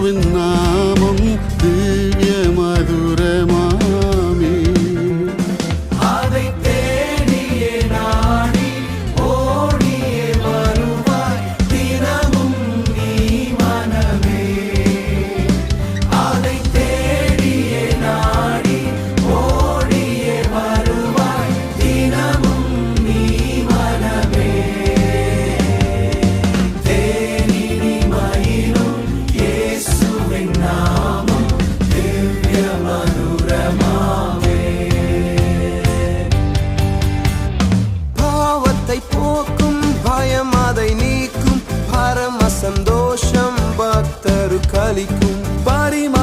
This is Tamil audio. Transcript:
doing now? பயம் அதை நீக்கும். பரம சந்தோஷம் பக்தரு கலிக்கும் பரிமா